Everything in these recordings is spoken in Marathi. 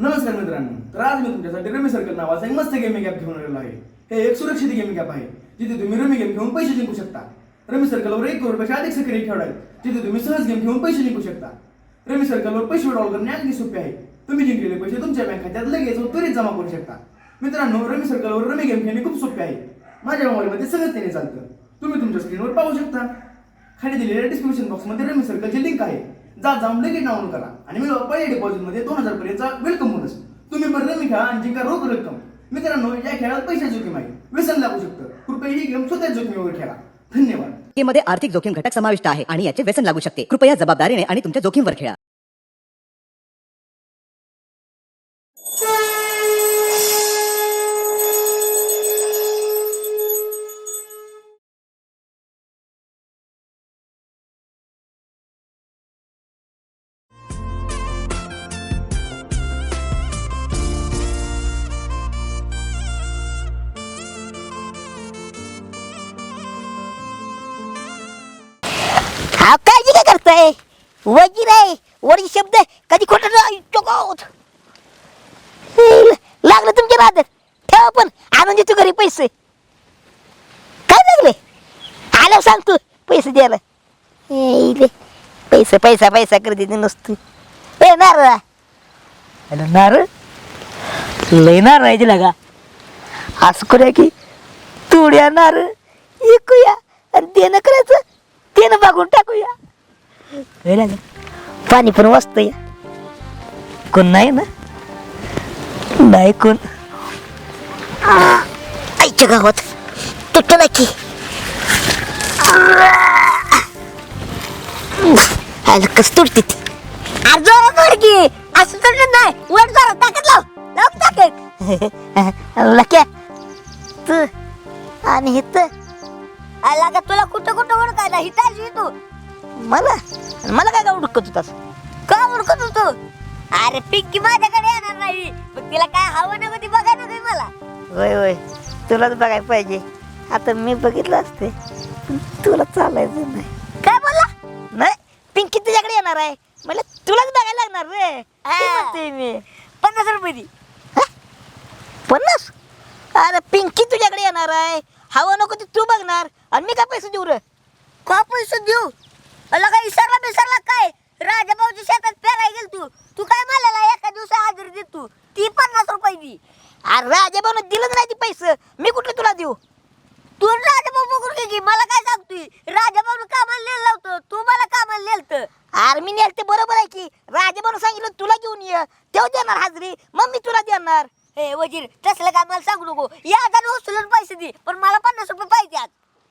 नमस्कार मित्रांनो तर आज मी तुमच्यासाठी रमी सर्कल नावाचा एक मस्त गेमिंग ॲप घेऊन आलेलो आहे. हे एक सुरक्षित गेमिंग ॲप आहे जिथे तुम्ही रमी गेम घेऊन पैसे जिंकू शकता. रमी सर्कलवर एक करोडपेक्षा अधिक सक्रिय खेळ आहेत जिथे तुम्ही सहज गेम घेऊन पैसे जिंकू शकता. रमी सर्कलवर पैसे विड्रॉल करणे अगदी सोपे आहे. तुम्ही जिंकलेले पैसे तुमच्या बँक खात्यात लगेच त्वरित जमा करू शकता. मित्रांनो रमी सर्कलवर रमी गेम खेळणे खूप सोपे आहे. माझ्या मोबाईलमध्ये सहजतेने चालतं. तुम्ही तुमच्या स्क्रीनवर पाहू शकता. खाली दिलेल्या डिस्क्रिप्शन बॉक्समध्ये रमी सर्कलची लिंक आहे. जा जाऊन लगेच डाउनलोड करा. आणि मी पहिल्या डिपॉझिटमध्ये दोन हजार पर्यंतचा वेलकम बोनस तुम्ही पण रमी खेळा आणि जिंका रोख रक्कम. मित्रांनो या खेळात पैशा जोखीम आहे. व्यसन लागू शकतं. कृपया ही गेम स्वतः जोखमीवर खेळा. धन्यवाद. मध्ये आर्थिक जोखीम घटक समाविष्ट आहे आणि याचे व्यसन लागू शकते. कृपया जबाबदारीने आणि तुमच्या जोखीमवर खेळा. काळजी आहे. करताय वजीर आहे. वडील शब्द कधी खोटं नाही. चोकोत लागलं तुमच्या नादात. ठेवा पण. आणून देतो घरी पैसे. काय लागले? आल्यावर सांगतो पैसे द्यायला. ए, इले. पैसे पैसा पैसा करते ते नुसतं. ए नारळ. अरे नारळ? लय नारळ आहे असं करूया की तुड्या नारळ. ऐकूया आणि देणं करायचं. देणं बघून टाकूया कळलं पाणी पण वाचतं या कोण नाही ना? नाही कोण? आ, आईच्या गावात तुटत नाही आलं कस तुटते ती? अरे जोरात वर की. असं तुटत नाही वर जोरात टाकत लाव. लाव टाकत लक्या तू आणि हित आला का तुला कुठं कुठं ओळखायला? हिताची तू. मला? मला काय का उडकत होतास? का उडकत होतो? अरे पिंकी माझ्याकडे येणार नाही. मग तिला काय हवं ना ती बघायला मला. होय होय. तुलाच बघायला पाहिजे. आता मी बघितलं असते. पण तुला चालायचं नाही. काय बोलला? नाही पिंकी तुझ्याकडे येणार आहे. मला तुलाच बघायला लागणार रे. ते मी. पन्नास रुपये दी. पन्नास? अरे पिंकी तुझ्याकडे येणार आहे. हवं नको ते तू बघणार. आणि मी काय पैसे देऊ रे? का पैसे देऊ? अला काय विसरला बिसरला काय? राजाभाऊच्या शेतात पेराय गेल तू. तू काय मला एका दिवसा हजेरी देत. तू ती पन्नास रुपये दी अरे राजाभाऊन दिलं नाही ती पैसे मी कुठले तुला देऊ तू राजाभाऊ बघून घे की मला काय सांगतोय राजाभाऊन कामाला नेलं होतं तू मला कामाला नेलतं अरे मी नेलते बरोबर आहे की राजाभाऊन सांगितलं तुला घेऊन ये तेव्हा देणार हाजरी मग मी तुला देणार हे वजीर तसलं काय मला सांगू नको या आता उचलून पैसे दे पण मला पन्नास रुपये पाहिजे आज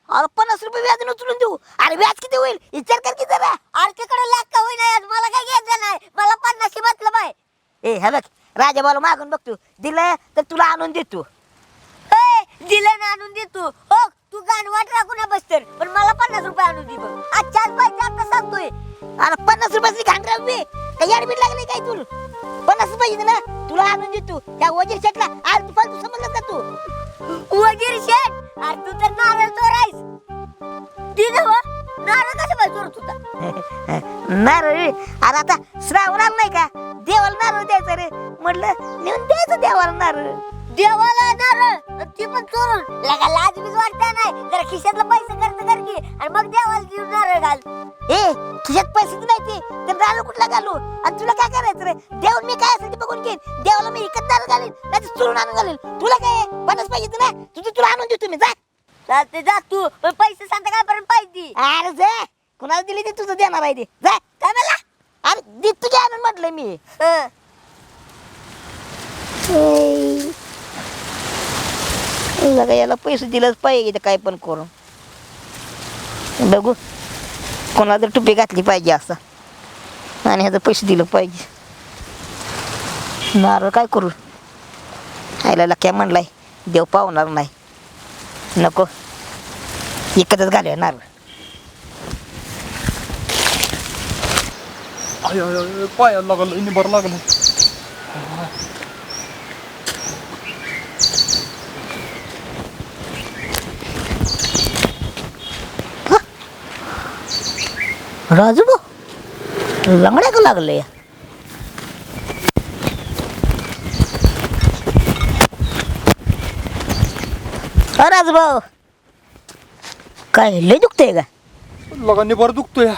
अरे पन्नास रुपये व्याज उचलून देऊ अरे व्याज किती होईल विचार कर की जरा अरे तिकडे लाख का होईना आज मला काय घ्यायचं नाही मला पन्नासची मतलब आहे ए हे बघ भाऊला मागून बघतो दिलं तर तुला आणून देतो. दिलं ना आणून देतो. हो तू गाण वाट राखू ना बसतर पण मला पन्नास रुपये आणून दे बघ. आजच्याच पाहिजे आता सांगतोय. अरे पन्नास रुपयाची घाण राहू काही अडबीट लागली काय तुला? पन्नास रुपये दिले ना तुला आणून देतो. त्या वजीर शेटला आज तू फालतू समजलं का तू? वजीर शेट अरे तू तर नारळ चोरायस. दिलं नारळ कसं पाहिजे चोरत होता? नारळ? अरे आता श्रावण आला नाही का? देवाला नारळ द्यायचं रे. म्हटलं नेऊन द्यायचं देवाला नारळ देवाला नारळ ती पण चोरून. लगा लाज बीज वाटता नाही. जरा खिशातला पैसे खर्च कर की आणि मग देवाला घेऊन नारळ घाल. ए खिशात पैसेच नाही ते. तर नारळ कुठला घालू? आणि तुला काय करायचं रे? देऊन मी काय असेल ते बघून घेईन. देवाला मी इकत नारळ घालीन नाही तर चोरून आणून घालीन. तुला काय पन्नास पाहिजे ना तुझं तुला आणून देतो मी जा. चालते जा तू. पण पैसे सांगता काय पर्यंत पाहिजे? अरे जा. कुणाला दिली ते? तुझं देणार आहे ते. जा. काय मला अरे दे तुझ्या आणून म्हटलंय मी. याला पैसे दिलंच पाहिजे काय पण करून. बघू. कोणाला तर टुपी घातली पाहिजे असं. आणि ह्याचं पैसे दिलं पाहिजे. नारळ काय करू? आईला लक्या म्हणलाय देव पावणार नाही. नको. एकतच घालूया नारळ. आय पायाला लागलं बरं लागलं. राजू लंगड्या का लागले? राज भाऊ काय लय दुखतंय का? लगाने बरं दुखतोय. या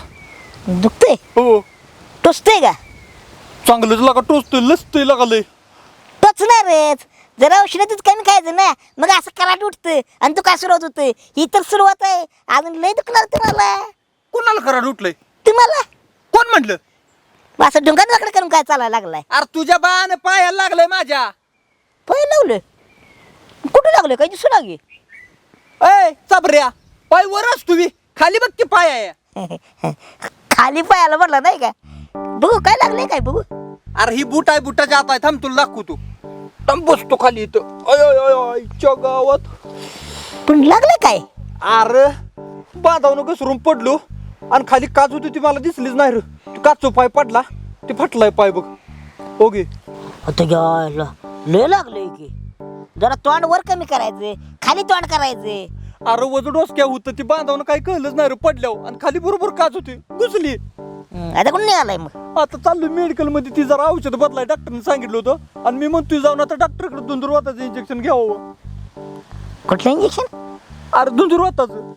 दुखतंय? हो. टोचतंय का? चांगलंच लागा टोचतोय लसतोय लगालय. टोचणार रेच जरा औषधातच कमी खायचं ना. मग असं कराट उठतं आणि तू काय सुरुवात होतं ही तर सुरुवात आहे. अजून लय दुखणार तुम्हाला. कोणाला करा उठलंय तुम्हाला? कोण म्हटलं? असं ढुंगान वाकडं करून काय चालायला लागलाय? अरे तुझ्या बाण पायाला लागलंय माझ्या. पाय लावलं? कुठं लागलं? काय दिसू लागे ए चाबऱ्या पाय वरच तुम्ही. खाली बघ की पाय आहे. खाली पायाला म्हटलं नाही का? बघू काय लागलंय काय बघू? अरे ही बुट आहे बुटाच्या आत आहे. थांब तुला दाखवू तू. थांब बसतो खाली इथं. अय अय अय आईच्या गावात. पण लागलं काय? अरे बांधावनं घसरून पडलो. आणि खाली काच होती ती मला दिसलीच नाही रे. ती काचो पाय पडला ते फाटलाय पाय बघ. ओके. आता घ्यायला लय लागलंय की. जरा तोंड वर कमी करायचं खाली तोंड करायचं अरे वज डोसक्या होतं ती बांधावनं काय कळलंच नाही रे पडल्यावर. आणि खाली बरोबर काच होती घुसली. आता कोण निघालाय मग? आता चाललो मेडिकलमध्ये ती जरा औषध बदलाय डॉक्टरने सांगितलं होतं. आणि मी म्हणतोय जाऊन आता डॉक्टरकडे धुंदुरवाताचं इंजेक्शन घ्यावं. कुठलं इंजेक्शन अरे धुंदुरवाताचं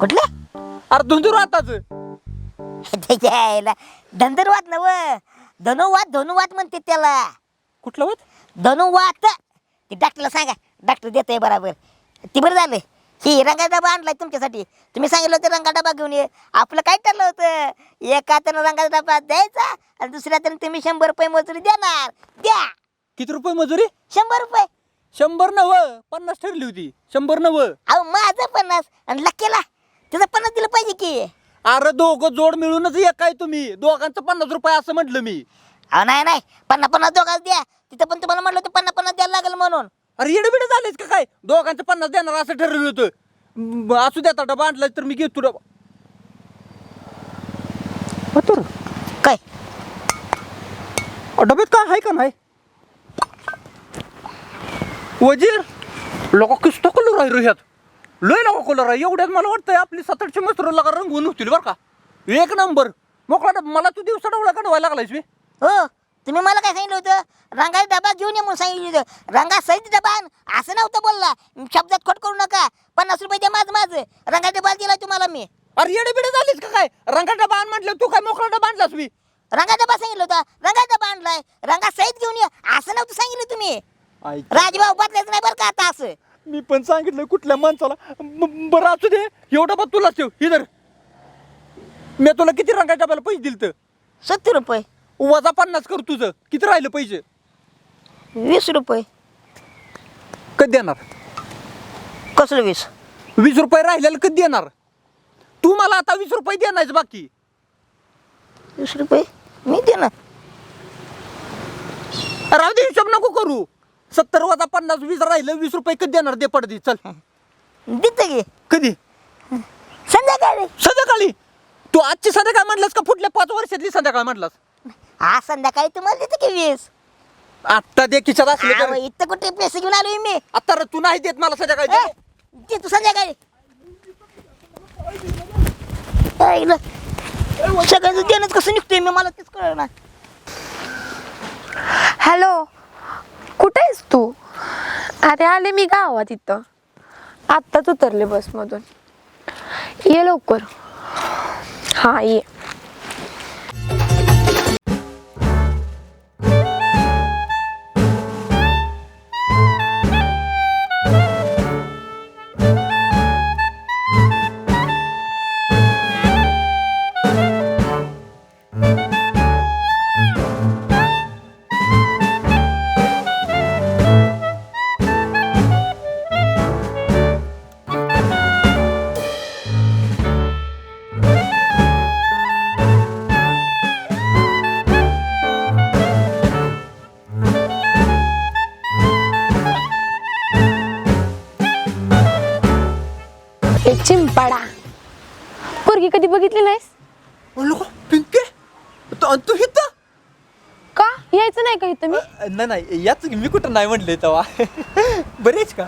कुठलं? अरे धुंदुरवाताचं त्याच्या यायला. धंदरवात नव धनुवात धनुवात म्हणते त्याला. कुठलं वात? धनुवात ते डॉक्टरला सांगा. डॉक्टर देते बरोबर. ती बरं झालं. ही रंगा डबा आणलाय तुमच्यासाठी. तुम्ही सांगितलं होतं रंगा डबा घेऊन ये. आपलं काय ठरलं होतं? एका तर रंगा डबा द्यायचा आणि दुसऱ्या तर तुम्ही शंभर रुपये मजुरी देणार. द्या. किती रुपये मजुरी? शंभर रुपये. शंभर नव पन्नास ठरली होती. शंभर नव अहो माझं पन्नास. आणि लक्केला. त्याचं पन्नास दिलं पाहिजे की. अरे दोघं जोड मिळूनच एक आहे तुम्ही. दोघांचं पन्नास रुपये असं म्हटलं मी. अहो नाही नाही. पन्नास पन्नास दोघांना द्या. तिथं पण तुम्हाला म्हटलं होतं पन्नास पन्नास द्यायला लागेल म्हणून. अरे येडबिडे झालेच का काय? दोघांचं पन्नास देणार असं ठरवलं होतं. म, असू द्या आता डबा आणला तर मी घेतो डबा. हा तर काय? अ, डब्यात काय आहे का नाही? वजीर. लोक किस्त कलर आहे रे ह्यात. लय लोक कलर आहे एवढ्यात मला वाटतंय आपली सात आठशे मस्तर लगा रंगवून होतील बरं का. एक नंबर. मोकळा. मला तू दिवसा डवळा काढवायला लागलायस मी हो तुम्ही मला काय सांगितलं होतं? रंगाचा डबा घेऊन ये म्हणून सांगितलं होतं. रंगा सहित डबा आण. असं नव्हतं बोलला. शब्दात खोट करू नका. पन्नास रुपये द्या माझं माझं. रंगा डबा दिला तुम्हाला मी. अरे येडे बिडे झालीस का काय? रंगा डबा आण म्हटलं तू काय मोकळा डबा आणलास मी रंगा डबा सांगितलं होतं. रंगा डबा आणलाय. रंगा सहित घेऊन ये. असं नव्हतं सांगितलं तुम्ही. राजभाऊ बदलायचं नाही बरं का आता असं. मी पण सांगितलं कुठल्या माणसाला ब- बरं असू दे एवढा बा तुलाच ठेव इधर. मी तुला किती रंगाच्या डब्याला पैसे दिले तर सत्तर रुपये. वजा पन्नास कर तुझं. किती राहिलं पैसे? वीस रुपये. कधी देणार? कसलं वीस? वीस रुपये राहिलेलं कधी देणार? तू मला आता वीस रुपये देणार बाकी. वीस रुपये? मी दे ना राहू दे हिशोब नको करू. सत्तर वजा पन्नास वीस राहिलं वीस रुपये कधी देणार दे पडदी? चल. देते की. कधी? संध्याकाळी. संध्याकाळी? तू आजची संध्याकाळ म्हटलास का पुढल्या पाच वर्षातली संध्याकाळ म्हटलास? हा संध्याकाळी तुम्हाला देते की वीस. आत्ता दे खिशात असले अहो, तर. इथं कुठे पैसे घेऊन आलोय मी? आता रे तू नाही देत मला संध्याकाळी ए, दे तू संध्याकाळी. ऐकलं सगळ्याचं देणंच कसं निघतोय मी मला तेच कळलं ना हॅलो? कुठे आहेस तू? अरे आले मी गावात इथं. आत्ताच उतरले बसमधून. ये लवकर. हां ये. नाही नाही याच मी कुठं नाही म्हणले तेव्हा. बरेच का?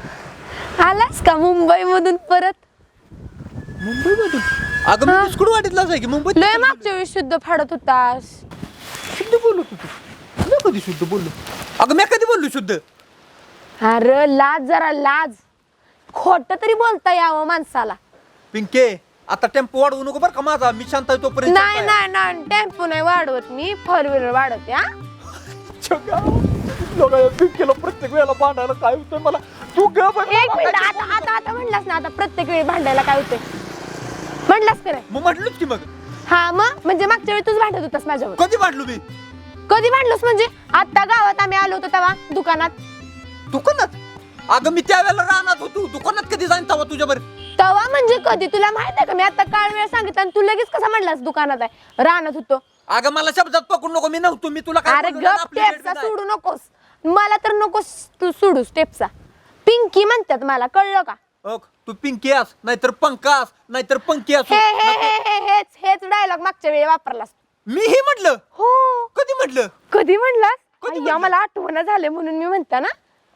आलास का मुंबईमधून परत? मुंबईमधून? अगं मी. बिस्कुट वाटीतलाच आहे की? मुंबईत लय मागच्या वेळेस शुद्ध फाडत होतास. शुद्ध बोलत होतो मी कधी शुद्ध बोललो? अगं मी कधी बोललो शुद्ध? अरे लाज जरा लाज. खोट तरी बोलता यावं माणसाला. पिंके आता टेम्पो वाढवू नको बरं का माझा? मी शांत आहे तोपर्यंत नाही शांत आहे. नाही नाही टेम्पो नाही वाढवत मी. फोर व्हीलर वाढवते हा. चका. लोकांना पिंकेला प्रत्येक वेळेला भांडायला काय होतंय मला? तू ग बरं. एक मिनिट आता आता आता म्हणलास ना आता प्रत्येक वेळी भांडायला काय होतंय? म्हणलास का नाही मग म्हटलंच की मग. हा मग? म्हणजे मागच्या वेळी तूच भांडत होतास माझ्यावर. कधी भांडलो मी? कधी भांडलोस म्हणजे? आता गावात आम्ही आलो होतो तेव्हा दुकानात. दुकानात? अगं मी त्यावेळेला राहणार होतो. दुकानात कधी जाईन तेव्हा तुझ्या बरं तेव्हा म्हणजे कधी? तुला माहीत आहे का? मी आता काळ वेळ सांगितलं आणि तू लगेच कसा म्हणलास दुकानात आहे? राहणार होतो. अगं मला शब्दात पकडू नको. मी नव्हतो. मी तुला काय अरे बोललो ना, गप आपली भेट. सोडू नकोस. मला तर नकोस तू सोडू स्टेपचा पिंकी म्हणतात मला कळलं का? अग, तू पिंकी अस नाहीतर पंकास नाहीतर पंकी असू हे हे हे हे हेच हेच डायलॉग मागच्या वेळी वापरलास मी हे म्हटलं? हो. कधी म्हटलं? कधी म्हणलास? अय्या, मला आठवण झाले म्हणून मी म्हणता ना.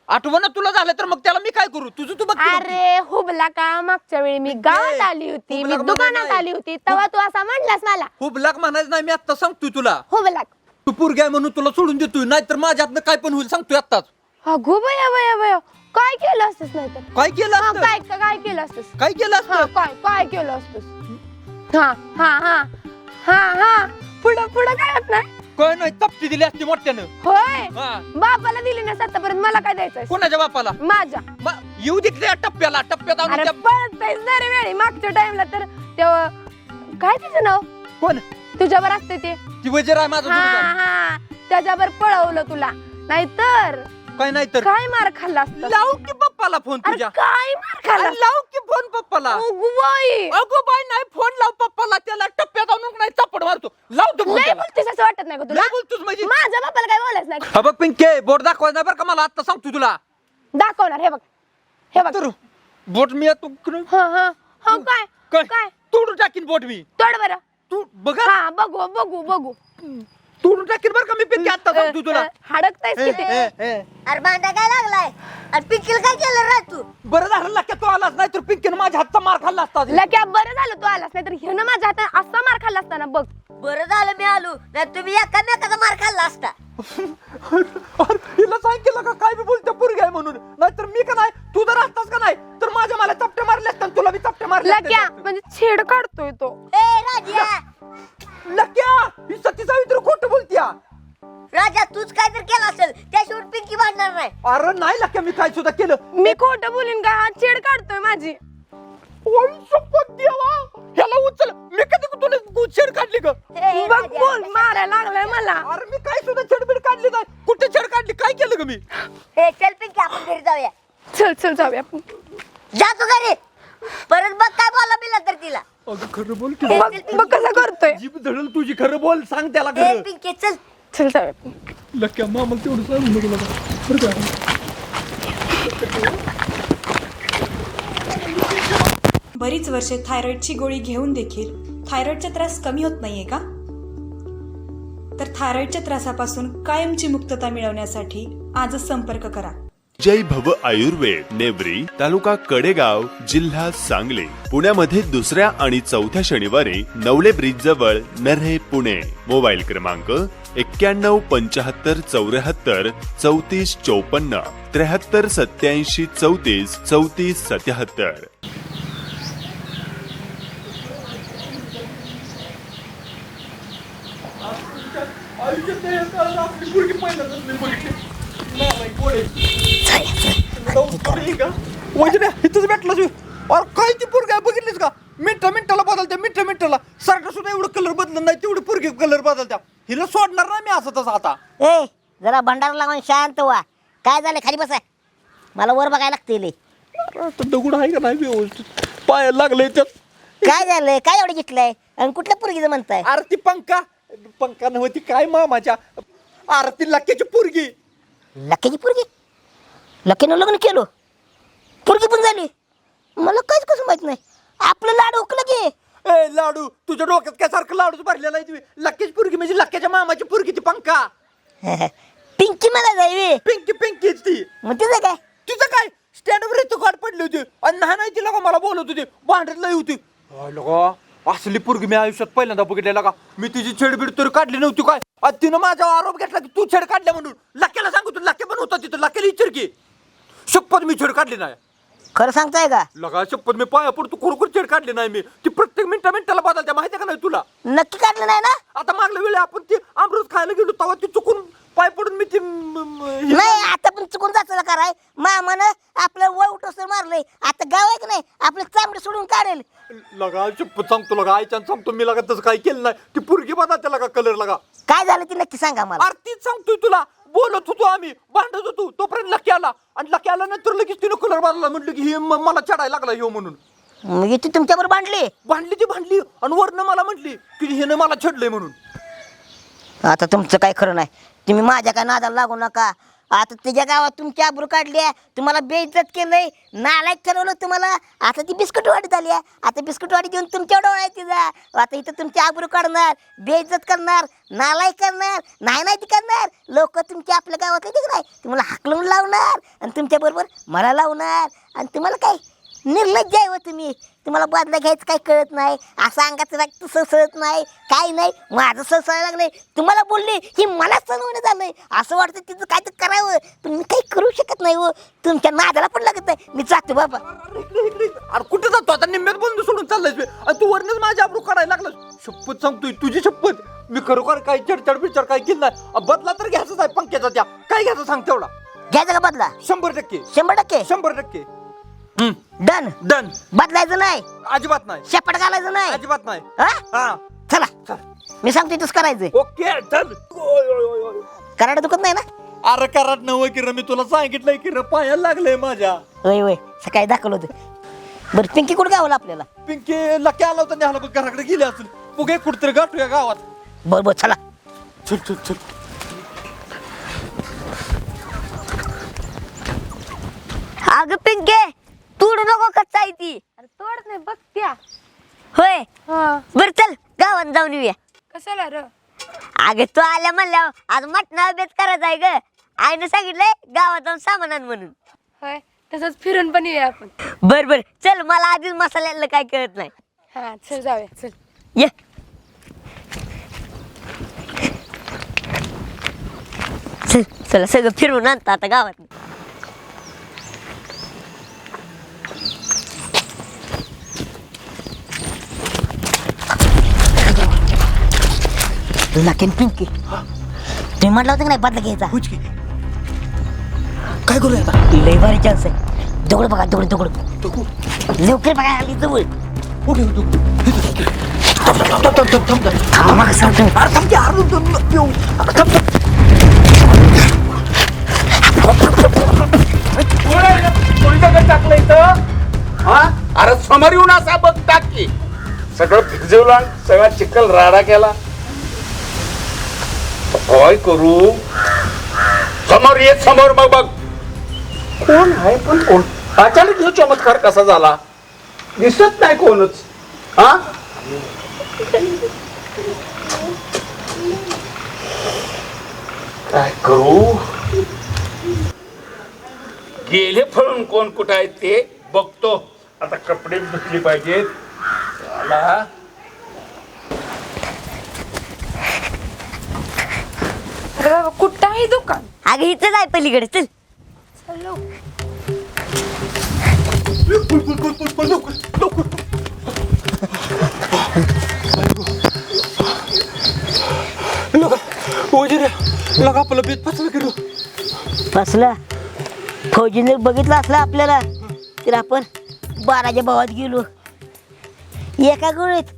आठवण तुला झालं तर मग त्याला मी काय करू? तुझं तू बघ की. अरे हुबला का? मागच्या वेळी मी गावात आली होती मी दुकानात आली होती तेव्हा तू असा म्हणलास मला. लाख म्हणायचं नाही मी आता सांगतोय तुला. हुबला तू पोरगी आहे म्हणून तुला सोडून देतोय नाहीतर माझ्यातनं काय पण होईल सांगतोय आत्ताच. अगो बया बया बया. काय केलं असतस नाही तर काय केलं हा, असतं? काय काय केलं असतस? काय केलं हा असतं काय काय केलं असतस? हा हा हा. हा हा. पुढं पुढं काय होत नाही? काय नाही तपती दिली असती मोठ्यानं. होय? हा. बापाला दिली ना आतापर्यंत मला काय द्यायचंय? कोणाच्या बापाला? माझ्या. येऊ दे त्या टप्प्याला टप्प्यात आणून अरे त्या- दर वेळी मागच्या टाइमला तर तेव्हा काय तिचं नाव? कोण? तुझ्यावर असते ते. ती वजीर आहे माझा हा जोडीदार. हा. त्याच्यावर पळवलं तुला. नाहीतर काय नाही तर काय मार खाल्ला असता? लावू की पप्पाला फोन अरे तुझ्या? काय मार खाल्ला अरे लावू की फोन पप्पाला? अगो बाई. अगो बाय नाही फोन लाव पप्पाला. त्याला टप्प्यात आणून नाही चपड मारतो. लावतो फोन लय त्याला. बोलतेस असं वाटत नाही का तुला? लय बोलतोस म्हणजे? माझ्या बापाला काय बोलायचं नाही? हा बघ पिंके बोट दाखवायचं नाही बरं का मला. आता सांगतो तुला. दाखवणार हे बघ. हे बघ. तर बोट मी तू हा हा. हा काय? काय? काय? तोडून टाकीन बोट मी. तोड बरं. तू बघा हा बघू बघू बघू तोडून टाकीन बरं का मी पिंके आता सांगतो तुला. हडकतायस ए, किती? ए, ए. अरे भांडा काय लागलाय? आणि पिकील काय केलं रे तू? बरं झालं लक्या तू आलास नाही तर पिंकेनं माझ्या हातचा मार खाल्ला असता आधी. लक्या बरं झालं तू आलास नाही तर ह्यानं माझ्या हातात असा मार खाल्ला असताना बघ. बरं झालं मी आलो नाही तुम्ही एकामेकाचा मार खाल्ला असता. अरे, हिला सांगितलं का काय? बी बोलते पोरगी आहे म्हणून. नाहीतर मी का नाही? तू जर असतास का नाही तर माझ्या मला चपटे मारले असतात तुला बी चपटे मारले लक्या असते. म्हणजे छेड काढतोय तो. ए राजा अरे नाही लक्या मी काय सुद्धा केलं? मी खोटं बोलीन का? हा छेड काढतोय माझी. शपथ देवा. ह्याला उचल. मी कधी तुला छेड काढली ग? ए, बघ राजा. बोल. मारायला लागलाय मला अरे मी काय सुद्धा छेडबीड काढली नाही. कुठे छेड काढली? काय केलं ग मी? ए चल पिंकी आपण घरी जाऊया. चल चल जाऊया आपण. जातो घरी. परत बघ काय बोला बिला तर तिला. अगं खरं बोल ए, बघ. कसं करतोय. जीभ धडल तुझी. खरं बोल सांग त्याला ए खरं. पिंकी चल. चल जाऊया लक्या मामा तेवढं सांगू नको नका बरं का? बरीच वर्षे थायरॉईडची गोळी घेऊन देखील थायरॉईडचा त्रास कमी होत नाहीये का? तर थायरॉईडच्या त्रासापासून कायमची मुक्तता मिळवण्यासाठी आजच संपर्क करा. जय भव आयुर्वेद नेवरी तालुका कडेगाव जिल्हा सांगली. पुण्यामध्ये दुसऱ्या आणि चौथ्या शनिवारी नवले ब्रिज जवळ नर्हे पुणे. मोबाईल क्रमांक एक्क्याण्णव पंचाहत्तर चौऱ्याहत्तर चौतीस चौपन्न त्र्याहत्तर सत्याऐंशी चौतीस चौतीस सत्याहत्तर. इथंच भेटला तू अरे काय ती पोरगी बघितलीस का मिनटा मिनटाला बदलत्या मिनटा मिनटाला सारखं सुद्धा एवढं कलर बदलत नाही तेवढी पोरगी कलर बदलत्या हिला सोडणार ना मी असं तसं आता. ए जरा भंडारा लावून शांत व्हा. काय झालं? खाली बसा. मला वर बघायला लागते लय. आता दगड आहे का नाही व्यवस्थित? पायाला लागलंय त्यात. काय झालंय? काय एवढं घेतलंय? आणि कुठल्या पोरगीचं म्हणताय? अरे ती पंका पंका नव्हती काय मामाच्या अरे ती लक्क्याची पोरगी. लक्कीची पोरगी? लक्कीनं लग्न केलं. पोरगी पण झाली. मला काहीच कसं माहीत नाही. आपलं लाड ओकलं की. ए लाडू तुझ्या डोक्यात काय सारखं लाडूच भरलेला आहे तुम्ही? लक्क्याची पोरगी म्हणजे लक्क्याच्या मामाची पोरगी ती पंका पिंकी मला जाईवी पिंकी पिंकीच ती. मग तिचं काय? तिचं काय? स्टँडवर ती गाठ पडली होती. आणि नाही नाही तिला मला बोलत होती? भांडत लई होती. अय लगा, असली पोरगी मी आयुष्यात पहिल्यांदा बघितलेला का? मी तिची छेडबीड तरी काढली नव्हती काय? आणि तिनं माझा आरोप घेतला की तू छेड काढल्या म्हणून. लक्याला सांगू तू लक्या पण होता तिथं. लक्याला विचार की. शपथ मी छेड काढली नाही. खरं सांगताय का? लगा शपथ मी पाया पडतो खरोखर चेड काढली नाही मी. ती प्रत्येक मिनिटा मिनिटाला बदलत्या माहिती का नाही तुला? नक्की काढलं नाही ना? आता मागल्या वेळी आपण ती अमृत खायला गेलो तेव्हा ती चुकून पाय पडून मी ती म- म- हे- नाही आता पण चुकून जायचं कराय मामानं आपलं वय उठोसर मारलंय. आता गाव आहे की नाही? आपलं चांबडं सोडून काढेल. लगा शपथ सांगतो लगा आईच्या सांगतो मी लगा तसं काही केलं नाही. ती पुरगी बदलते लगा कलर लगा. काय झालं ते नक्की सांगा मला. अरे तीच सांगतोय तुला. बोलत होतो आम्ही भांडत होतो. तोपर्यंत लकी आला. आणि लकी आल्यानंतर लगेच तिने कलर बदलला. म्हटलं की हे म- मला चढायला लागला ह्यो म्हणून. ती तुमच्यावर बांधली भांडली ती भांडली. आणि वरनं मला म्हटली की हिनं मला छडलंय म्हणून. आता तुमचं काय खरं नाही. तुम्ही माझ्या काय नादाला लागू नका. आता तिच्या गावात तुमची आबरू काढली आहे. तुम्हाला बेइज्जत केलंय. नालायक ठरवलं तुम्हाला. आता ती बिस्कुट वाटी झाली आहे. आता बिस्कुट वाटी घेऊन तुमच्या डोळा आहे तिचा आता इथं तुमची आबरू काढणार. बेइज्जत करणार. नालायक करणार. नाही नाही ती करणार. लोक तुमच्या आपल्या गावात येते नाही. तुम्हाला हाकलून लावणार आणि तुमच्याबरोबर मला लावणार. आणि तुम्हाला काय? निर्लज्ज आहे व तुम्ही. तुम्हाला बदला घ्यायचं काही कळत नाही. असं अंगाचं रक्त सळसळत नाही. काही नाही. माझं सळसळायला लागलंय. तुम्हाला बोलले ही मला सणवणं झालंय. असं वाटतं तिचं काय तर करावं. पण मी काही करू शकत नाही हो. तुमच्या नादाला पण लागत नाही. मी जातो बाबा. अरे कुठे जातो? आता निम्म्यात बंद सोडून. आणि तू वरनच माझ्या अब्रू काढायला लागला शपथ सांगतोय तुझी शपथ. मी खरोखर काही चडचड बिडचड काही केलं नाही. बदला तर घ्यायचाच आहे पंख्याचा त्या. काय घ्यायचं सांग तेवढा. घ्यायचं का बदला? शंभर टक्के. शंभर टक्के? शंभर टक्के. डन. डन. बदलायचं नाही. अजिबात नाही. शेपट घालायचं नाही. अजिबात नाही. हा? हा. चला. मी सांगतो तसं करायचंय ओके चल. ओय, ओय, ओय, ओय. करायला दुखत नाही ना? अरे कराट नवं की रे मी तुला सांगितलंय की रे पायाला लागलंय माझ्या. होय होय. सकाळी दाखवलं होतं. बरं पिंकी कुठं गावला आपल्याला? पिंकी लकी आला होता बघ घराकडे गेले असेल. बघे कुठतरी गाठूया गावात. बरं बरं चला. चल चल चल. अगं पिंके! तोडू नको कच्चा आहे ती? अरे तोडत नाही बघ त्या. होय? हा. बर चल गावात जाऊन येऊया. कशाला र? अगं तू आल्या म्हणल्यावर आज मटणा बेत करायचा आहे ग. आईनं सांगितलंय गावात जाऊन सामान आण म्हणून. होय तसंच फिरून पण येऊया आपण. बर बर. चल मला आधीच मसाल्याला काय कळत नाही. हा चल जाऊया चल. ये. चल चला सगळं फिरवून आणता आता गावात. लाकेन पिंकी तुम्ही म्हटलं होतं की नाही बदला घ्यायचा. काय करूया आता? लय भारी चान्स आहे. दगड बघा दगड दगड. लवकर बघा आली जवळ. थांबा मागं सांगतो. टाकलं इथं हा अरे समोर येऊन असा बघ टाकी सगळं भिजवलं सगळा चिखल राडा केला. काय करू. समोर येत समोर मग बघ. कोण आहे पण कोण? अचानक जो चमत्कार कसा झाला? दिसत नाही कोणच. हा? काय करू? गेले फळून कोण कुठं आहेत ते बघतो. आता कपडे धुतले पाहिजेत. चला. अरे बाबा कुठं आहे दुकान? अगं इथं जाय पलीकडे चल. चल लवकर. वजीर लगा आपलं बीत फसलं. गेलो फसला फौजीने बघितलं असलं आपल्याला तर आपण बाराच्या भावात गेलो. एका गोळीत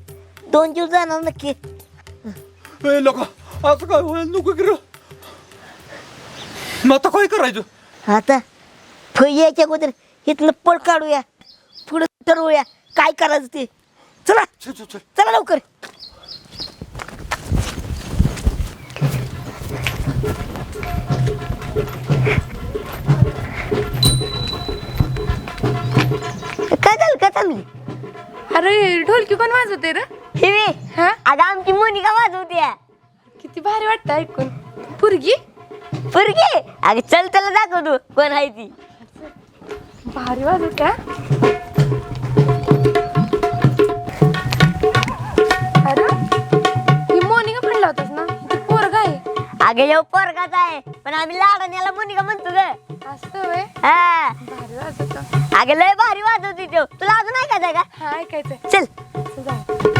दोन जीव जाणार नक्की. ए लगा असं काय नको की रे मग आता काय करायचं? आता फै यायच्या अगोदर इथलं पळ काढूया पुढे ठरवूया काय करायचं ते. चला चल चल चल. चला लवकर. काय झालं काय चालली अरे ढोलकी कोण वाजवते र. हिवे हा? अगं आमची मोनिका वाजवते किती भारी वाटतं ऐकून. पुरगी? पुरगे? अगं चल त्याला दाखवतो कोण आहे ती? भारी वाजवते हा? अरे ही मोनिका म्हणला होतास ना? ती पोरग आहे. अगं येऊ पोरगाच आहे पण आम्ही लाडण्याला मुनिका म्हणतो ग. असं होय? हा. भारी वाजत. अगं लय भारी वाजवती तो. तुला अजून ऐकायचंय का? हा ऐकायचंय. चल. असं जाऊ.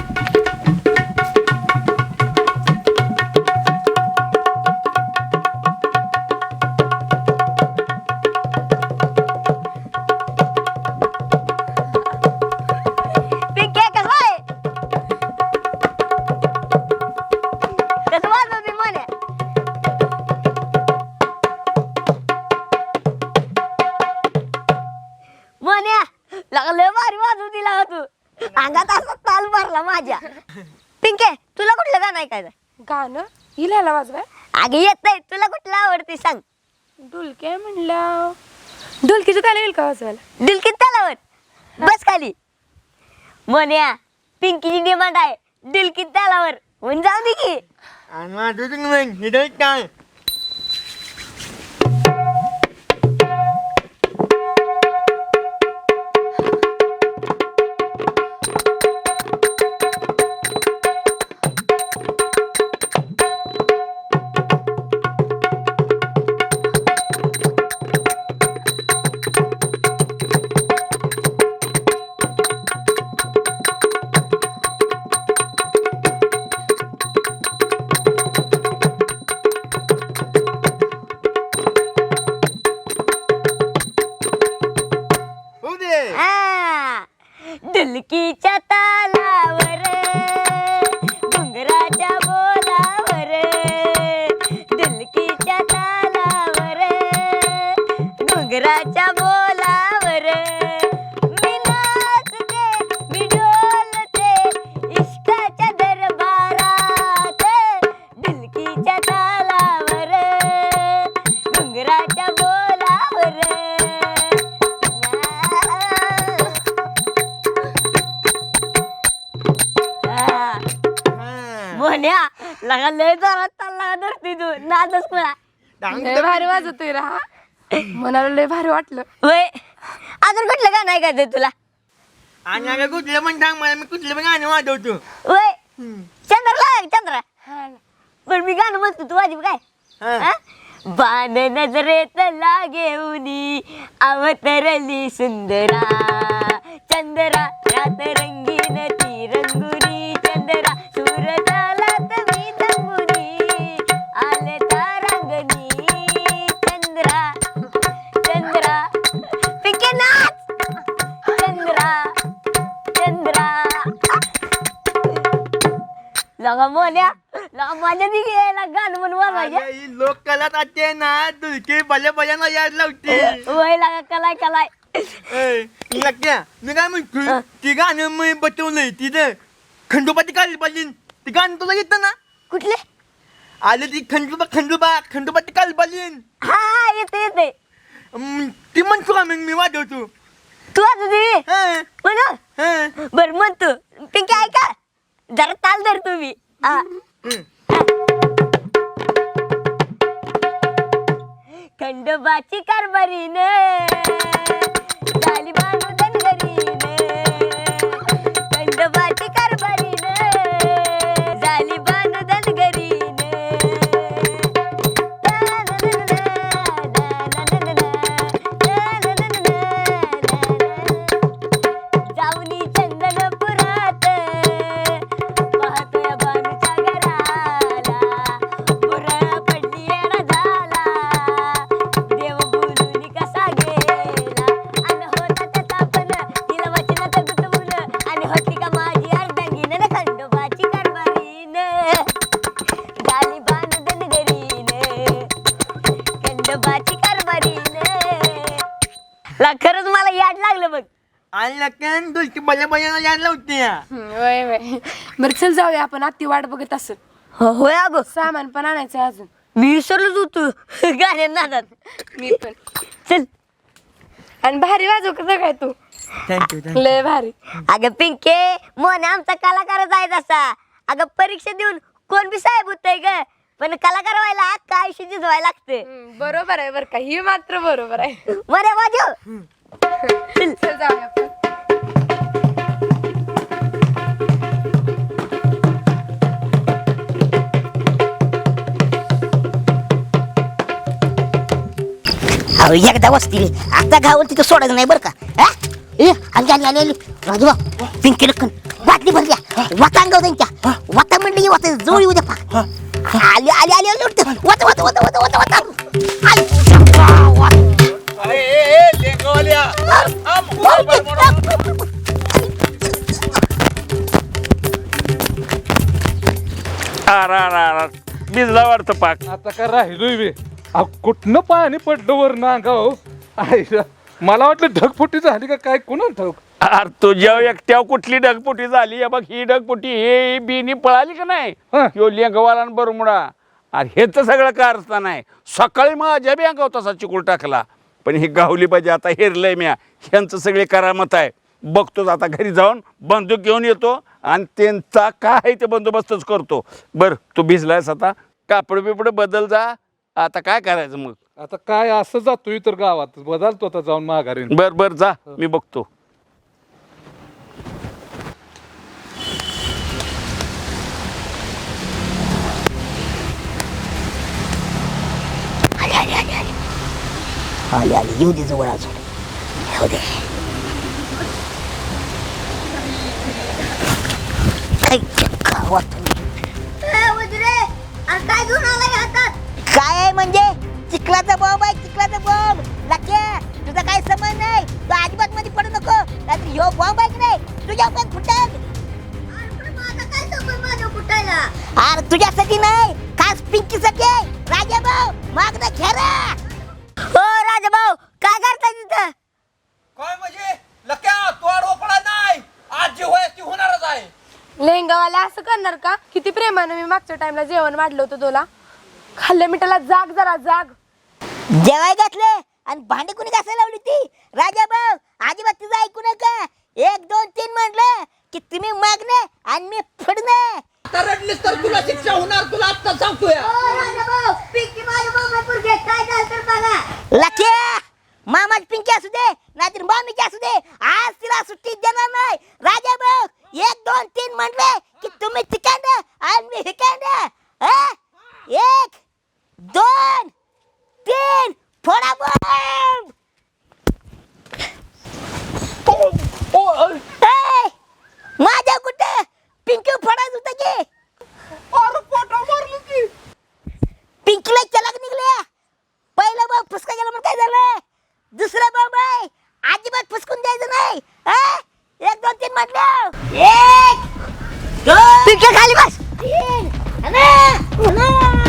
हिला वाजवाय? अगे येत नाही. तुला कुठलं आवडते सांग. डुलके म्हणलं. डुलकीचं गाणं येईल का वाजवायला? दिलकीत तलावर बस खाली. म्हण्या पिंकीची डिमांड आहे. दिलकीत तलावर होऊन जाऊ दे की. आ, वाजतोय रा मनाला लय भारी वाटलं. वय अजून कुठलं गाणं ऐकायचं तुला? आणि अगं कुठलं पण सांग मला मी कुठलं पण गाणं वाजवतो. वय चंद्र लाग चंद्र? हा पण मी गाणं म्हणतो तू वाजव काय? हा. हा? बाण नजरेत लागेऊनी अवतरली सुंदरा चंद्रा रात रंगीन मोन्या माझ्या दिली यायला गाणं म्हणून वाजवायच्या अगं, ही लोककला ताते ना तुझके भले भल्याना याद लावते. वय लागा कलाय कलाय. ए, मी काय म्हणतो ती गाणं मी बसवलंय तिथं खंडोबाची काढली पाहिजे. ती गाणं तुला येतं ना? कुठले? आले ती खंडोबा खंडोबा खंडोबाची काढली पाहिजे. हा हा, येते येते अं, ती म्हणतो का मग मी वाजवतो? तू आता दे हं, म्हण. हं. बर म्हणतो. पिंकी ऐका. जरा ताल धर तुम्ही. हा. खंडोबाची कारभारीन वय वय. बरं चल जाऊया आपण. आत्ती वाट बघत असत हो होय अगं. सामान पण आणायचंय अजून. मी विसरलोच होतो. गाण्या नादात. मी पण. चल. आणि भारी वाजव कसं काय तू? थँक्यू लय भारी. अगं पिंके मोने आमचा कलाकारच आहे तसा अगं परीक्षा देऊन कोण बी साहेब होतंय ग. पण कलाकार व्हायला अख्खा आयुष्य जिजवायला लागते. हम्म, बरोबर आहे बरं का. ही मात्र बरोबर आहे. मरे वाजव. चल जाऊया आपण. अहो एकदा वस्ती आता गावात तिथं सोडायचं नाही बरं का? हा? ए आली आली आली आली. राजूबा पिंकी लक्कन बाटली भरल्या वाता अंगाव त्यांच्या वाता म्हणली की वाता जोडी उद्या पा. आली आली आली आली उडते वाता वाता वाता वाता वाता वाता. आली. वा, भिजला वाटतं पाक. आता काय राहिलोय बे. अहो कुठनं पाणी पडलं वर नागाव? आईला मला वाटलं ढगफुटी झाली का काय कोणा ठाऊक अरे तुझ्या एकट्या कुठली ढगपुटी झाली आहे बघ ही ढगपुटी हे बिनी पळाली का नाही? हं. ह्यो लेंगवाला बरमुडा. अरे हे तर सगळं कारस्थान आहे. सकाळी माझ्या बी अंगावर तसा चिकूल टाकला. पण ही गावली पाहिजे आता हेरलंय म्या. ह्यांचं सगळे करामत आहे. बघतोच आता घरी जाऊन बंदूक घेऊन येतो आणि त्यांचा काय ते बंदोबस्तच करतो. बरं तू भिजलायस आता. कापड बिपड बदल जा. आता काय करायचं मग? आता काय असं जातोय तर गावात. बदलतो आता जाऊन माघारी बर बर जा. मी बघतो. आली आली आली आली. आली आली. येऊ दे जवळ अजून. येऊ दे. ऐ, गावात. काय आहे म्हणजे? चिखलाचा बॉम्ब आहे चिखलाचा बॉम्ब लक्ष्या तुझा काय समज नाही तू अजिबात मध्ये पडू नको. नाहीतर ह्यो बॉम्ब आहे की नाही? तुझ्या पण फुटल. अरे तुझ्यासाठी नाही. खास पिंकीसाठी आहे राजा भाऊ मागणं खेळा हो राजा भाऊ काय करताय तिथं? काय म्हणजे? लक्या तू आडोपडा नाही. आज जे होय ती होणारच आहे. लेंगावाला असं करणार का? किती प्रेमानं मी मागच्या टाइमला जेवण वाढलं होतं तुला. खाल्ल्या मिठाला जाग जरा जाग. जेवाय घातले आणि भांडी कुणी घासायला लावली ती राजा भाऊ अजिबात तुझं ऐकू नका. एक दोन तीन म्हटलं की तुम्ही मागणे आणि मी फडणे. रडलीस तर तुला शिक्षा होणार तुला आता सांगतोय. लक्ष्या मामाची पिंकी असू दे नाहीतर मामीची असू दे. आज तिला सुट्टी देणार नाही. राजा भाऊ एक दोन तीन म्हणले की तुम्ही तिकांड आणि मी हिकांड हा? एक दोन तीन फोडा बॉम्ब ए, माझ्या कुठे? पिंकी फोडायचं होतं की पिंकीला चलाक निघल्या पहिला बॉम्ब फुसका गेला म्हणून काय झालं? दुसरा बॉम्ब आहे अजिबात फुसकून द्यायचं नाही. हा? एक दोन तीन म्हटलं. एक दोन पिंकी खाली बस. तीन आणि- आणि-